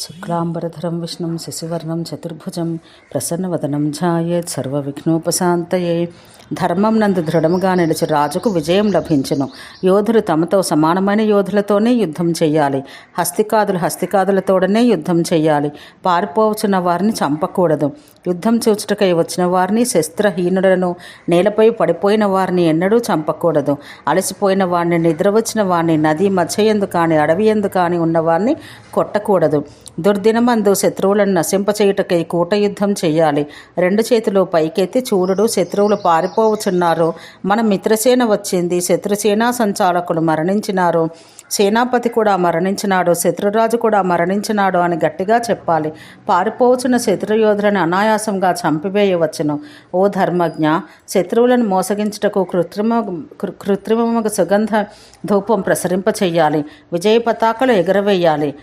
శుక్లాంబరధరం విష్ణుం శశివర్ణం చతుర్భుజం ప్రసన్నవదనం ఝాయేత్ సర్వవిఘ్నోపశాంతయే. ధర్మం నందు దృఢముగా నిలిచి రాజుకు విజయం లభించును. యోధులు తమతో సమానమైన యోధులతోనే యుద్ధం చేయాలి. హస్తికాదులు హస్తికాదులతోడనే యుద్ధం చేయాలి. పారిపోవచ్చిన వారిని చంపకూడదు. యుద్ధం చూచుటకై వచ్చిన వారిని శస్త్రహీనులను నేలపై పడిపోయిన వారిని ఎన్నడూ చంపకూడదు. అలసిపోయిన వారిని నిద్ర వచ్చిన వారిని నది మధ్య ఎందు కానీ అడవి ఎందు కానీ ఉన్నవారిని కొట్టకూడదు. దుర్దినమందు శత్రువులను నశింపచేయుటకై కూట యుద్ధం చేయాలి. రెండు చేతులు పైకెత్తి చూడుడు శత్రువులు పారిపోవచ్చున్నారు మన మిత్రసేన వచ్చింది శత్రుసేనా సంచాలకులు మరణించినారు. సేనాపతి కూడా మరణించినాడు శత్రురాజు కూడా మరణించినాడు అని గట్టిగా చెప్పాలి. పారిపోవచ్చిన శత్రుయోధులను అనాయాసంగా చంపివేయవచ్చును. ఓ ధర్మజ్ఞ శత్రువులను మోసగించుటకు కృత్రిమ కృ- సుగంధ ధూపం ప్రసరింప చేయాలి విజయ పతాకలు ఎగరవేయాలి.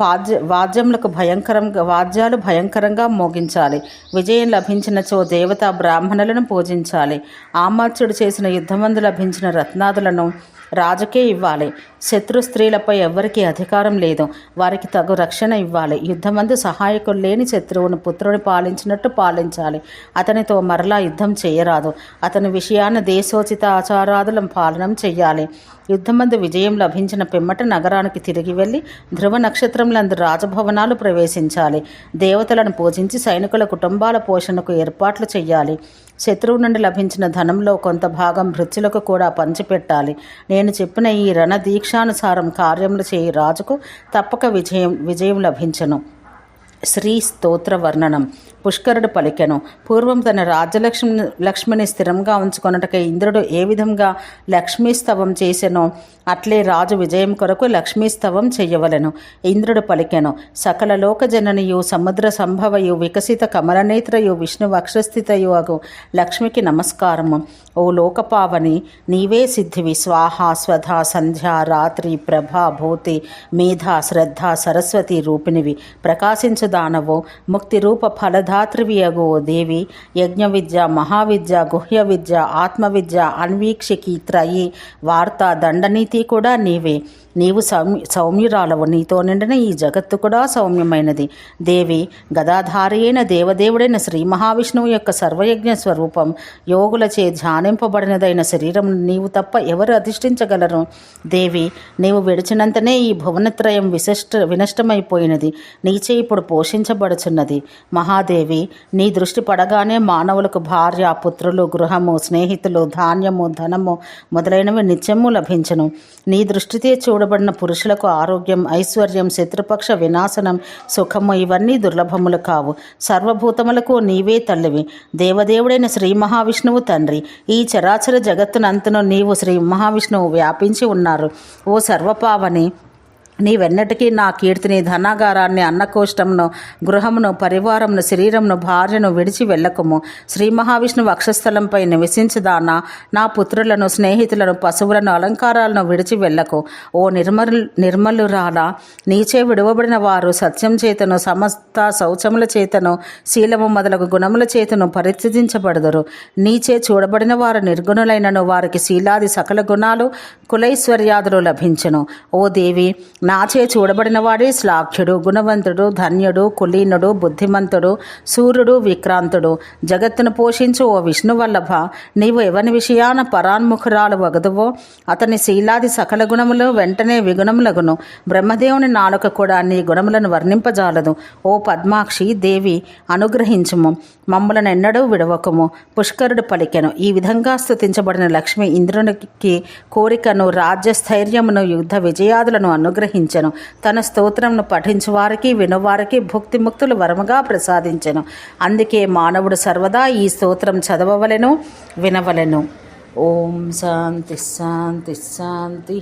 పాద్య వాద్యములకు భయంకరంగా వాద్యాలు భయంకరంగా మోగించాలి. విజయం లభించినచో దేవత బ్రాహ్మణులను పూజించాలి. ఆమాత్యుడు చేసిన యుద్ధమందు లభించిన రత్నాదులను రాజుకే ఇవ్వాలి. శత్రు స్త్రీలపై ఎవ్వరికీ అధికారం లేదు. వారికి తగు రక్షణ ఇవ్వాలి. యుద్ధమందు సహాయకులు లేని శత్రువును పుత్రుని పాలించినట్టు పాలించాలి. అతనితో మరలా యుద్ధం చేయరాదు. అతని విషయాన దేశోచిత ఆచారాదులను పాలనం చేయాలి యుద్ధమందు విజయం లభించిన పిమ్మట నగరానికి తిరిగి వెళ్ళి ధ్రువ నక్షత్రములందు రాజభవనాలు ప్రవేశించాలి. దేవతలను పూజించి సైనికుల కుటుంబాల పోషణకు ఏర్పాట్లు చేయాలి శత్రువు నుండి లభించిన ధనంలో కొంత భాగం భృత్యులకు కూడా పంచిపెట్టాలి. నేను చెప్పిన ఈ రణదీక్షానుసారం కార్యములు చేయి రాజుకు తప్పక విజయం విజయం లభించను. శ్రీ స్తోత్ర వర్ణనం పుష్కరుడు పలికెను. పూర్వం తన రాజ్యలక్ష్మి లక్ష్మిని స్థిరంగా ఉంచుకొనుటకై ఇంద్రుడు ఏ విధంగా లక్ష్మీస్తవం చేసెనో అట్లే రాజు విజయం కొరకు లక్ష్మీస్తవం చెయ్యవలెను ఇంద్రుడు పలికెను సకల లోకజననియు సముద్ర సంభవయు వికసిత కమలనేత్రయు విష్ణు వక్షస్థితయు అగు లక్ష్మికి నమస్కారము. ఓ లోకపావని నీవే సిద్ధివి. స్వాహ స్వధ సంధ్య రాత్రి ప్రభా భూతి మేధ శ్రద్ధ సరస్వతి రూపిణివి. ప్రకాశించు దానవో ముక్తి రూప ఫలధ అగు దేవి యజ్ఞ విద్య మహావిద్య గుహ్య విద్య ఆత్మవిద్య అన్వీక్షికి త్రయి వార్త దండనీతి కూడా నీవే. నీవు సౌమ్య సౌమ్యురాలవు. నీతో నిండిన ఈ జగత్తు కూడా సౌమ్యమైనది. దేవి గదాధారి అయిన దేవదేవుడైన శ్రీ మహావిష్ణువు యొక్క సర్వయజ్ఞ స్వరూపం యోగులచే ధ్యానింపబడినదైన శరీరం నీవు తప్ప ఎవరు అధిష్ఠించగలరు? దేవి నీవు విడిచినంతనే ఈ భువనత్రయం విశిష్ట వినష్టమైపోయినది. నీచే ఇప్పుడు పోషించబడుచున్నది. మహాదేవి నీ దృష్టి పడగానే మానవులకు భార్య పుత్రులు గృహము స్నేహితులు ధాన్యము ధనము మొదలైనవి నిత్యము లభించను. నీ దృష్టితే చూడబడిన పురుషులకు ఆరోగ్యం ఐశ్వర్యం శత్రుపక్ష వినాశనం సుఖము ఇవన్నీ దుర్లభములు కావు. సర్వభూతములకు నీవే తల్లివి. దేవదేవుడైన శ్రీ మహావిష్ణువు తండ్రి ఈ చరాచర జగత్తునంతను నీవు శ్రీ మహావిష్ణువు వ్యాపించి ఉన్నారు. ఓ సర్వపావని నీవెన్నటికీ నా కీర్తిని ధనాగారాన్ని అన్నకోష్టమును గృహమును పరివారమును శరీరమును భార్యను విడిచి వెళ్ళకము. శ్రీ మహావిష్ణువు అక్షస్థలంపై నివసించదానా. నా పుత్రులను స్నేహితులను పశువులను అలంకారాలను విడిచి వెళ్ళకు. ఓ నిర్మల్ నిర్మలురాలా నీచే విడువబడిన వారు సత్యం చేతను సమస్త శౌచముల చేతను శీలము మొదలగు గుణముల చేతను పరిత్యజించబడదురు. నీచే చూడబడిన వారు నిర్గుణులైనను వారికి శీలాది సకల గుణాలు కులైశ్వర్యాదులు లభించును. ఓ దేవి నాచే చూడబడినవాడే శ్లాఖ్యుడు గుణవంతుడు ధన్యుడు కులీనుడు బుద్ధిమంతుడు సూర్యుడు విక్రాంతుడు. జగత్తును పోషించు ఓ విష్ణువల్లభ నీవు ఎవని విషయాన పరాన్ముఖురాలు వగదువో? అతని శీలాది సకల గుణములు వెంటనే విగుణములగును. బ్రహ్మదేవుని నాలుక కూడా నీ గుణములను వర్ణింపజాలదు. ఓ పద్మాక్షి దేవి అనుగ్రహించుము. మమ్మలను ఎన్నడూ విడవకము. పుష్కరుడు పలికెను. ఈ విధంగా స్తుతించబడిన లక్ష్మి ఇంద్రునికి కోరికను రాజ్యస్థైర్యమును యుద్ధ విజయాదులను అనుగ్రహించెను. తన స్తోత్రంను పఠించువారికి వినువారికి భుక్తిముక్తులు వరముగా ప్రసాదించెను. అందుకే మానవుడు సర్వదా ఈ స్తోత్రం చదవవలెను వినవలెను. ఓం శాంతి శాంతి శాంతి.